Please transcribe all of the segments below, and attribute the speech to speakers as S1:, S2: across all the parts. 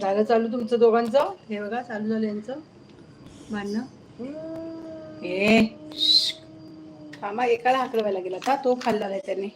S1: झालं चालू तुमचं दोघांचं? हे बघा चालू झालं यांचं. भांडणं. ए थांबा एकाला हाकलवायला गेला का तो खाल्ला आहे त्याने.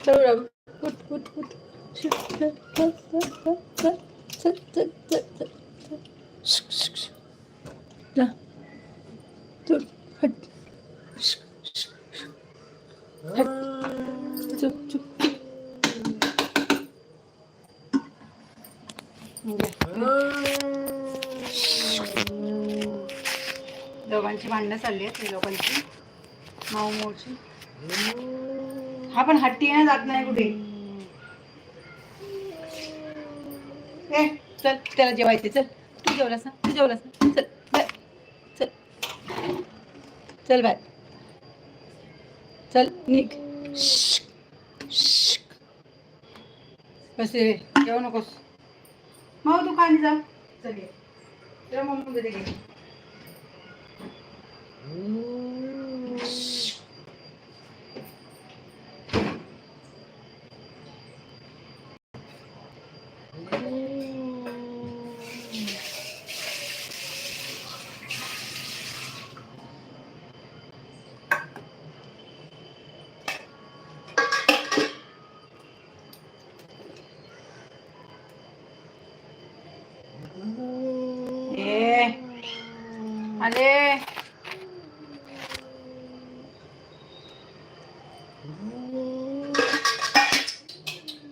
S1: चल. चुप, चुप. दोघांची भांडणं चालली आहेत लोकांची. माऊ मोची हा पण हट्टी आहे ना जात नाही कुठे. ए चल त्याला जेवायचे चल. तू जेवलास ना? तू जेवलास ना? चल बाय चल. चल बाय. चल निघ. कसे जेवू नकोस. माऊ तू खाली जा. चल तुला मम्मी मध्ये घे आले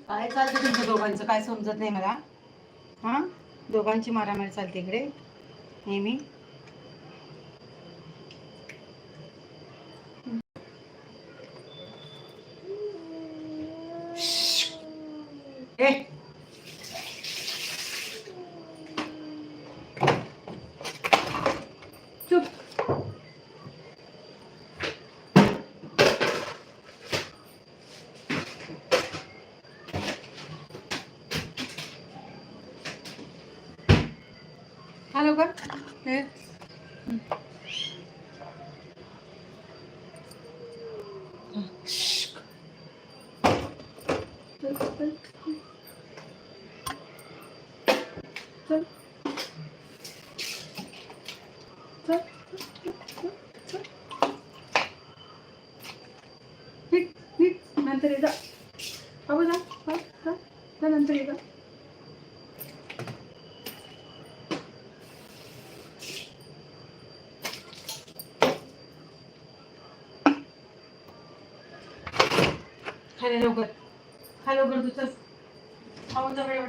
S1: काय चालतं तुमच्या दोघांचं काय समजत नाही मला. हा? दोघांची मारामारी चालते इकडे. नेहमी. ए चुप हा लवकर हे. हं. हा. श्श्क. चल, चल, चल. चल. चल, चल, चल, चल. निघ, निघ. नंतर ये जा बाबू जा हा, हा. जा नंतर ये जा खाली लवकर. खा लवकर तू चल. खाऊन जा वेळ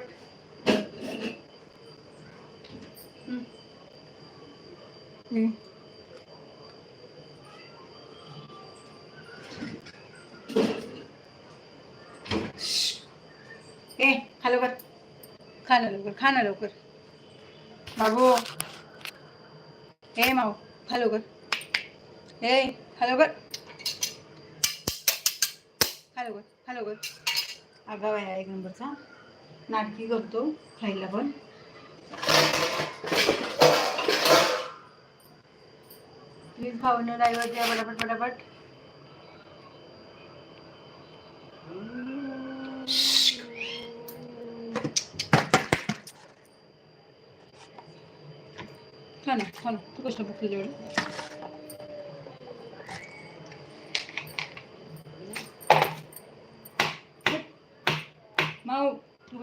S1: ए खा लवकर. खा ना लवकर खा ना लवकर. बाबू. ए माऊ खा लवकर. ए खा लवकर. हॅलो लवकर हॅलो लवकर आगाव आहे एक नंबरचा. नाटकी करतो खायला पण. प्लीज खाऊन ड्रायव्हर द्या पटापट पटापट. खा ना तू कसं बघ तुझ्याकडे माऊ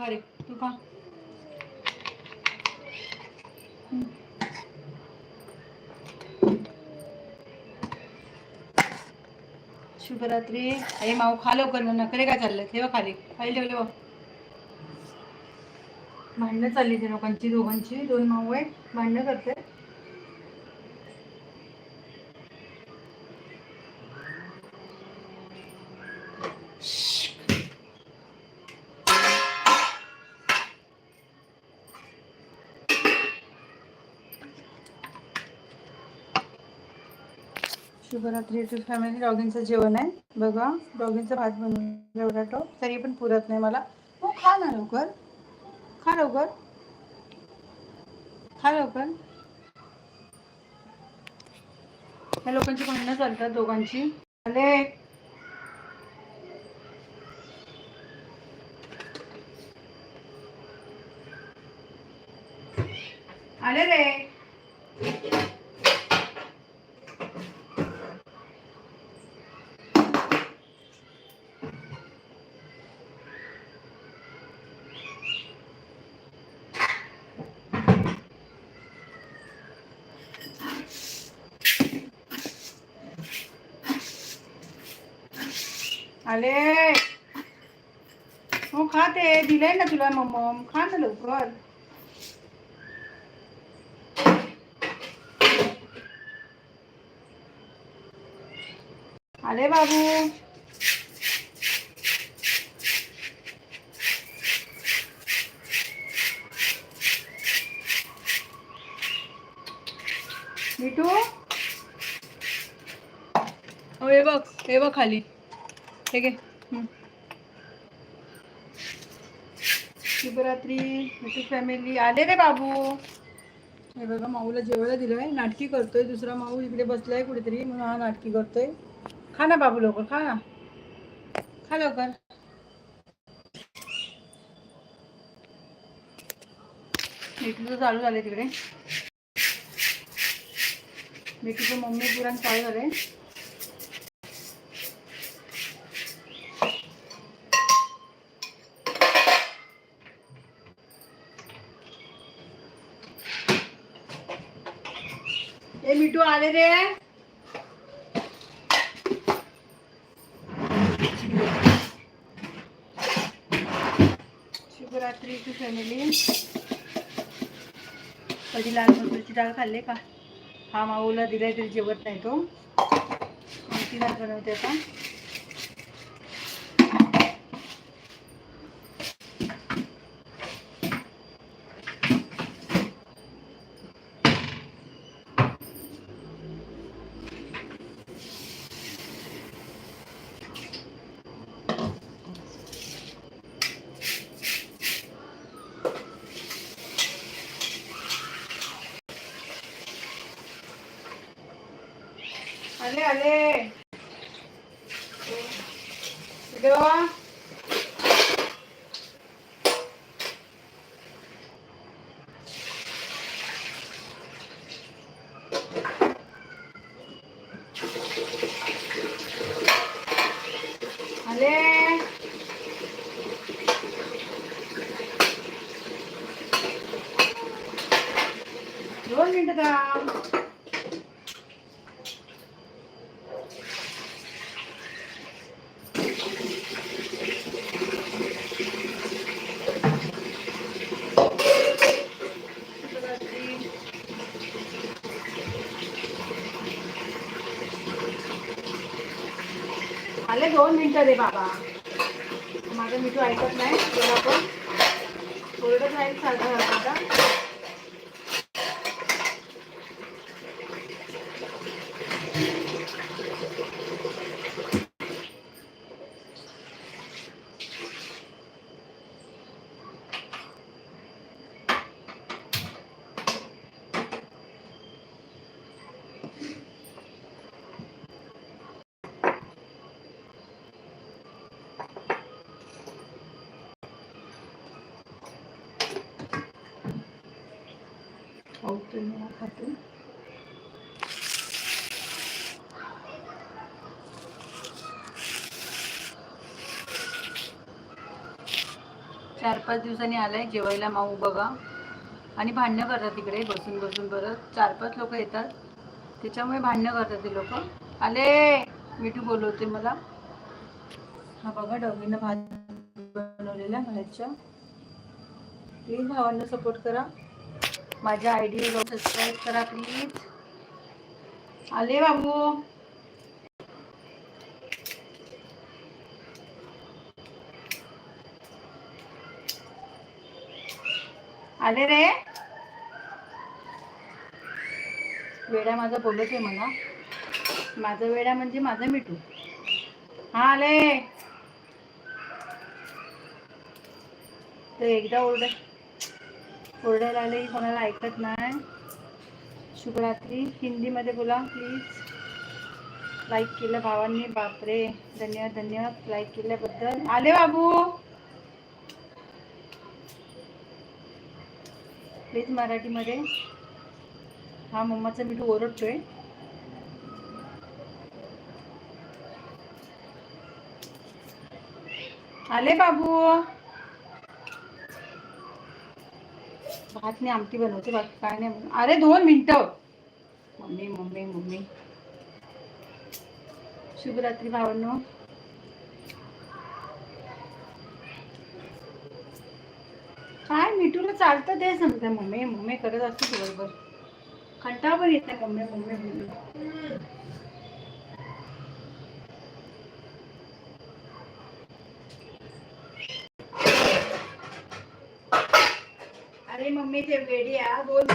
S1: रे तू खा. शुभरात्री. अरे माऊ खा लवकर ना नखरे काय चाललंय? ठेवा खाली. खाली ठेवले ठेव भांडणं चालली ते लोकांची दोघांची. दोन माऊ आहेत. भांडणं करते शुभरात्री टू फॅमिली डॉगिंगचं जेवण आहे. बघा डॉगिंगचा भात बनवून एवढा टॉप तरी पण पुरत नाही मला. हो खा ना लवकर. खा लवकर. खा लवकर. ह्या लोकांची म्हणणं चालतात दोघांची. आले. आले रे. आले. हो खाते दिलंय ना तुला मम्म खा ना लवकर. आले बाबू. मिठू? हो हे बघ हे बघ खाली. ठीक आहे शिवरात्री फॅमिली आले रे बाबू. हे बघा माऊला जेवायला दिलंय. नाटकी करतोय. दुसरा माऊ इकडे बसलाय कुठेतरी म्हणून हा नाटकी करतोय. खा ना बाबू लवकर खा ना. खा लवकर. मिठूचं चालू झालंय तिकडे. मिठूचं मम्मी पुराण चालू झालंय. ए आले रे. शिवरात्री टू फॅमिली कधी लाल मसूरची डाळ खाल्ले का? हा माऊला दिलाय तरी जेवत नाही तो. आमटी डाळ बनवते आता? आले आले इकडे वा. आले दोन मिनिटं थांब आले दे बाबा. माझं मिठू ऐकत नाही तुला पण थोडंच आहे सारखं आता खाऊ चार पाच दिवसांनी आलाय जेवायला माऊ बघा. आणि भांडणं करतात तिकडे बसून बसून परत चार पाच लोक येतात. त्याच्यामुळे भांडणं करतात ते लोक. आले! मिठू बोलवते मला. हा बघा डॉगीनं भात बनवलेला घरच्या. प्लीज भावांना सपोर्ट करा. माझ्या आय डी सबस्क्राईब करा प्लीज आले बाबू. आले रे. वेडा माझा बोलत आहे मला माझा वेडा म्हणजे माझा मिठू. हा आले. तर एकदा ओरडा ओरडायला आले की कोणाला ऐकत नाही. शुभरात्री. हिंदीमध्ये बोला प्लीज लाईक केलं भावांनी. बापरे. धन्यवाद धन्यवाद. लाईक केल्याबद्दल. आले बाबू. प्लीज मराठीमध्ये. हा मम्माचा मिठू ओरडतोय. आले बाबू. भात नाही आमटी बनवते बाकी काय नाही बनव अरे दोन मिनटं. Mummy mummy mummy. शुभरात्री भावांनो. काय मिठूला चालतं ते समजा. मम्मी मम्मी करत असते दिवसभर. कंटाळ पण येत मम्मी मम्मी मम्मी. अरे मम्मी ते वेडी आहे बोल।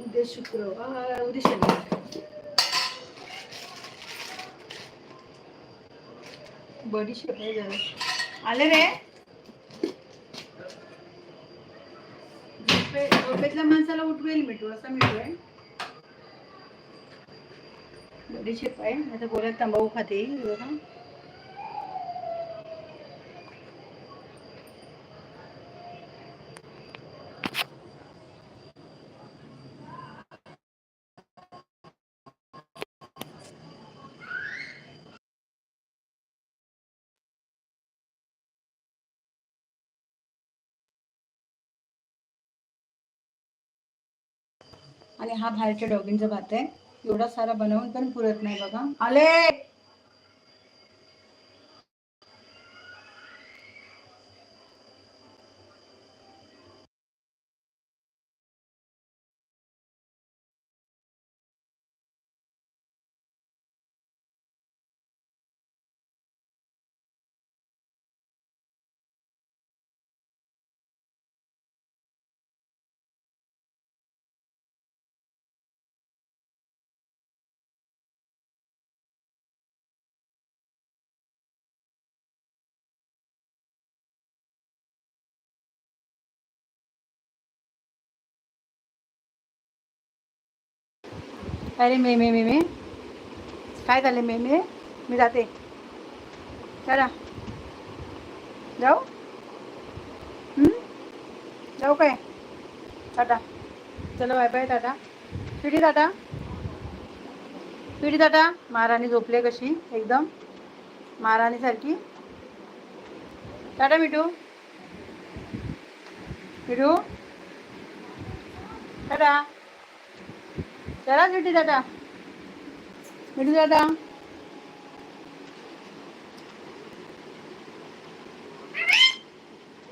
S1: उद्या शुक्रवार उद्या शनिवार। बडी आहे जरा। आले रे? झोपेतल्या माणसाला उठवेल मिठू असा मिठू आहे एवढी शेप आहे आता बोलत तंबाखू खाते. बघा. आणि हा बाहेरच्या डॉगिंगचा भात आहे. एवढा सारा बनवून पण पुरत नाही बघा. आले! अरे मे मे मे मे. काय झालं मे मे? मी जाते. चला. जाऊ? जाऊ काय? टाटा. चला बाय बाय टाटा. पिढी टाटा. पिढी टाटा. महाराणी झोपले कशी? एकदम. महाराणीसारखी टाटा मिठू. मिठू. टाटा.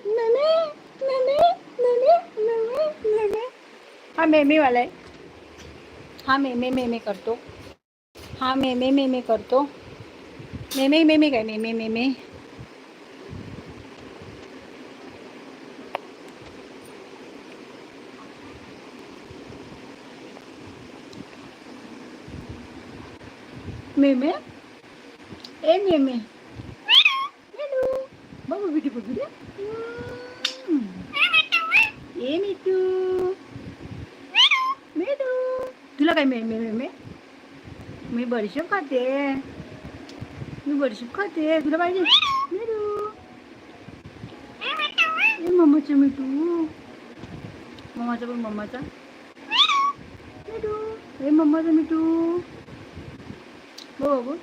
S1: मेमे मेमे मेमे मेमे मेमे हा मेमे वाला आहे. हा मेमे मेमे करतो. हा मेमे मेमे करतो. मेमे मेमे काय? मेमे मेमे. मेमे? ए मेमे बाबा बिटी बघू दे. ए मिठू मिठू तुला काय मेमे मेमे मी बडीशेप खाते. मी बडीशेप खाते. तुला पाहिजे? मिठू ए मम्माचं मिठू मम्माचा पण मम्माचा मिठू ए मम्माचा मिठू हो हो.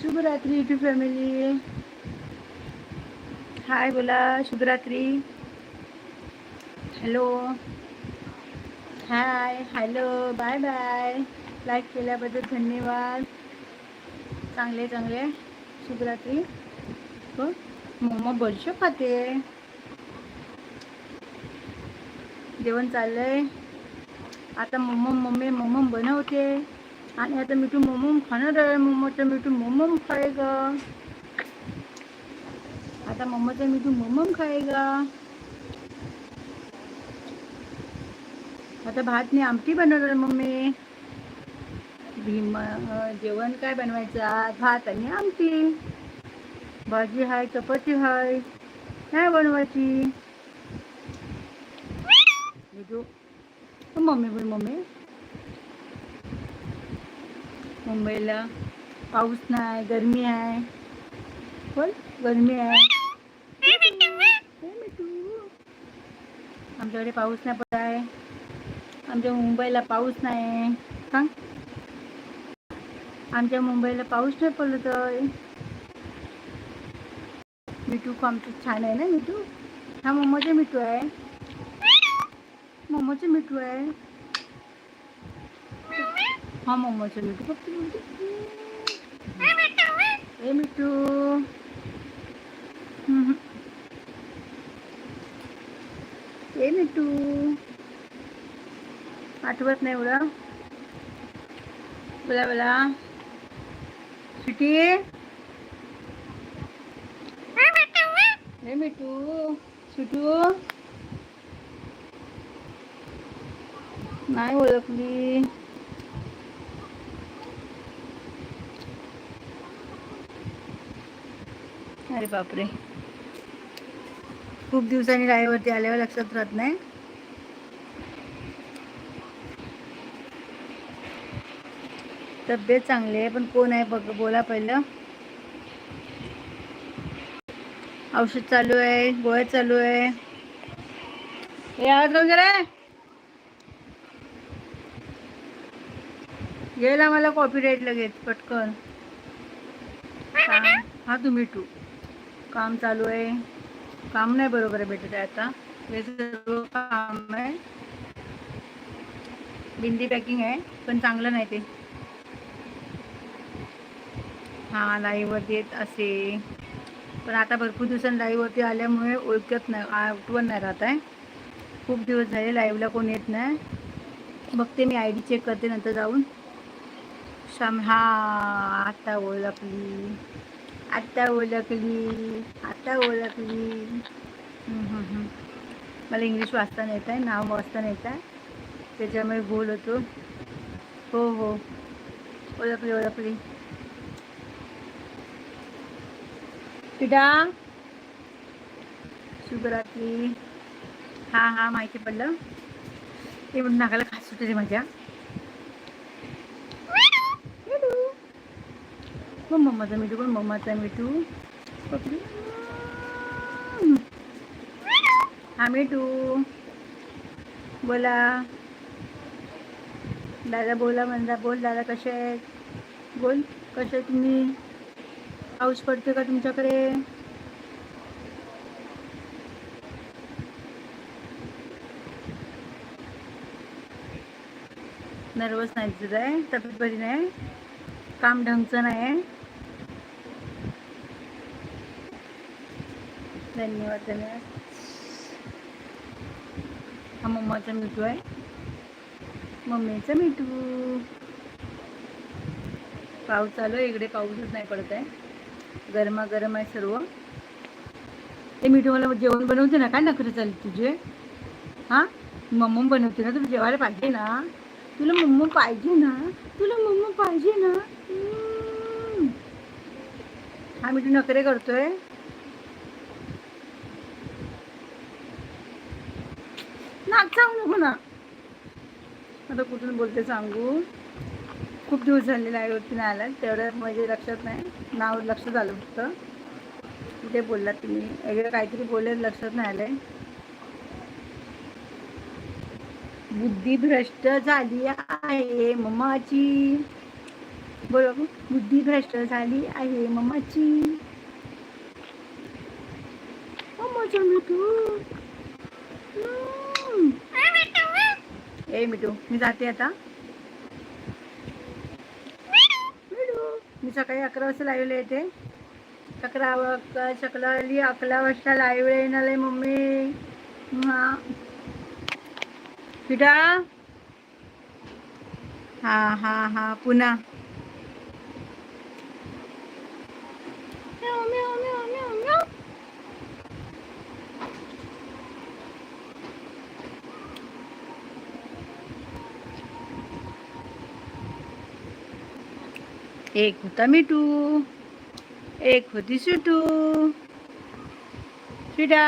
S1: शुभरात्री युट्यूब फॅमिली हाय बोला. शुभरात्री. Hello hi hello bye bye like केल्याबद्दल धन्यवाद. चांगले चांगले. शुभरात्री. हो. मम्मा बोलशो खाते. जेवण चाललंय. आता मम्मा मम्मी मम्मा बनवते. आणि आता मिठू मोमोम खाणार आहे. मम्माचं मिठू मोमोम ग. आता मम्माचं मिठू मोमोम ग. आता भात नाही आमटी बनवणार मम्मी. भीम जेवण काय बनवायचं आज? भात आणि आमटी. भाजी हाय चपाती हाय. काय बनवायची? मिठू मम्मी बोल मम्मी. मुंबईला. पाऊस नाही गरमी आहे. बोल गरमी आहे. आमच्याकडे पाऊस नाही पडत आहे. आमच्या मुंबईला पाऊस नाही. आहे सांग आमच्या मुंबईला पाऊस नाही पडत आहे. मिठू आमचं छान आहे ना मिठू? हा मोमोचं मिठू आहे. मम्माचे मिठू आहे. हा मोमोचं मिठू फक्त ए मिठू हम्म. ए मिठू आठवत नाही एवढं बोला बोला सुटी ए मिठू सुटू नाही ओळखली अरे बापरे. खूप दिवसांनी राईवरती आल्यावर लक्षात राहत नाही. तब्येत चांगली आहे पण कोण आहे बघ बोला पहिलं. औषध चालू आहे गोळ्या चालू आहे. हे आवाज वगैरे गेला मला कॉपी रेट लगेच पटकन. हा तुम्ही टू. काम चालू आहे. काम नाही बरोबर आहे भेटत आहे आता. हे सर्व काम आहे. बिंदी पॅकिंग आहे पण चांगलं नाही ते. हा लाईव्हवरती येत असे. पण आता भरपूर दिवसांनी लाईव्हवरती आल्यामुळे ओळखत नाही आठवण नाही राहत आहे. खूप दिवस झाले लाईव्हला कोण येत नाही. बघते मी आय डी चेक करते नंतर जाऊन. शाम हा आता ओळखली आता ओळखली आता ओळखली. मला इंग्लिश वाचता येत आहे नाव वाचता येत आहे. त्याच्यामुळे गोल होतो. हो हो. ओळखली ओळखली. पिढा शुभरात्री हा हा माहिती पडलं. ते म्हणून नाकाला खास सुटते माझ्या. बघ मम्माचा मिठू बघ मम्माचा मिठू पकडू. हा मिठू बोला दादा बोला म्हणजा बोल. दादा कसे आहेत? बोल. कसे तुम्ही? पाऊस पडतो का तुमच्याकडे? नर्वस नाही तुझं आहे तब्येत बरी नाही. काम ढंगचं नाही धन्यवाद धन्यवाद. हा मम्माचा मिठू आहे. मम्मीचा मिठू. पाऊस चालू आहे इकडे पाऊसच नाही पडत आहे. गरमागरम आहे सर्व. ते मिठू मला जेवण बनवते ना काय नखरे चालले तुझे? हां? मम्म बनवते ना तुला जेवायला पाहिजे ना? तुला मम्म पाहिजे ना? तुला मम्म पाहिजे ना? हा मिठू नखरे करतोय. नाक सांगू नको ना आता कुठून बोलते सांगू? खूप दिवस झालेले आहे वरती नाही आला तेवढं म्हणजे लक्षात नाही. नाव लक्षात आलं फक्त. ते बोललात तुम्ही. वेगळं काहीतरी बोलले लक्षात नाही आलंय. बुद्धी भ्रष्ट झाली आहे मम्माची बरोबर? बुद्धी भ्रष्ट झाली आहे मम्माची मम्माचं मिठू ए मिठू मी जाते आता. मिठू मी सकाळी अकरा वाजता लाईव्हला येते. अकरा वाजता सकाळी अकरा वाजता लाईव्ह येणार आहे मम्मी. हा. पिठा? हा हा हा पुन्हा. एक होता मिठू एक होती सुटू. शिडा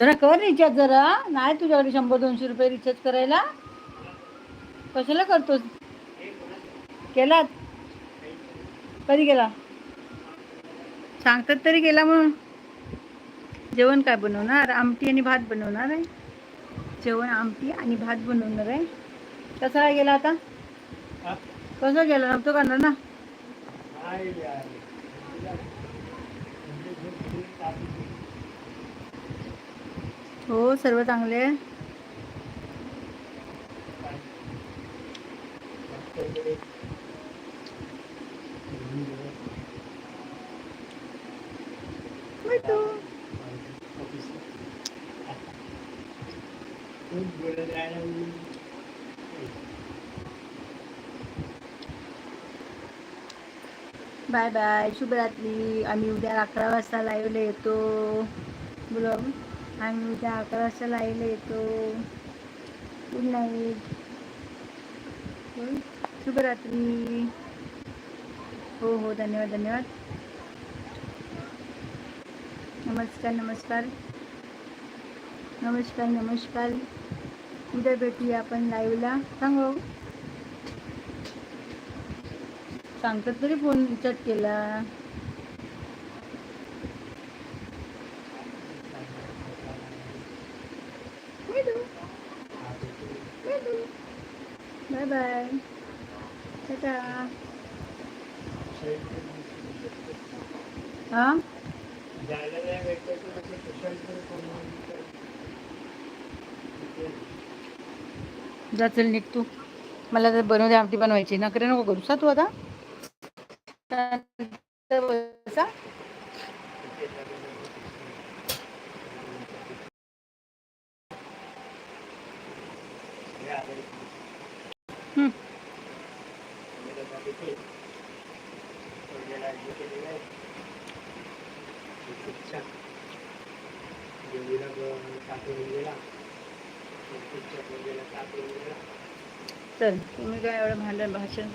S1: जरा कर रिचार्ज जरा. नाही तुझ्याकडे शंभर दोनशे रुपये रिचार्ज करायला. कशाला करतोस? केलात? कधी केला? सांगतात तरी गेला म्हणून जेवण काय बनवणार? आमटी आणि भात बनवणार आहे. जेवण आमटी आणि भात बनवणार आहे. कसा काय गेला आता? कसं गेला नव्हतं करणार ना? हो सर्व चांगले आहे मिठू. Bye bye. शुभरात्री. आम्ही उद्या अकरा वाजता लाईव्हला येतो. बोला. आम्ही उद्या अकरा वाजता लाईव्हला येतो. गुड नाईट शुभरात्री. हो हो. धन्यवाद धन्यवाद. नमस्कार नमस्कार. नमस्कार नमस्कार. उद्या भेटूया आपण लाईव्हला सांगू? सांगतात तरी फोन चट केला. बाय बाय हा जा चल निघ तू. मला तर बनवते आमटी बनवायची नकरे नको करू. सा तू आता? चल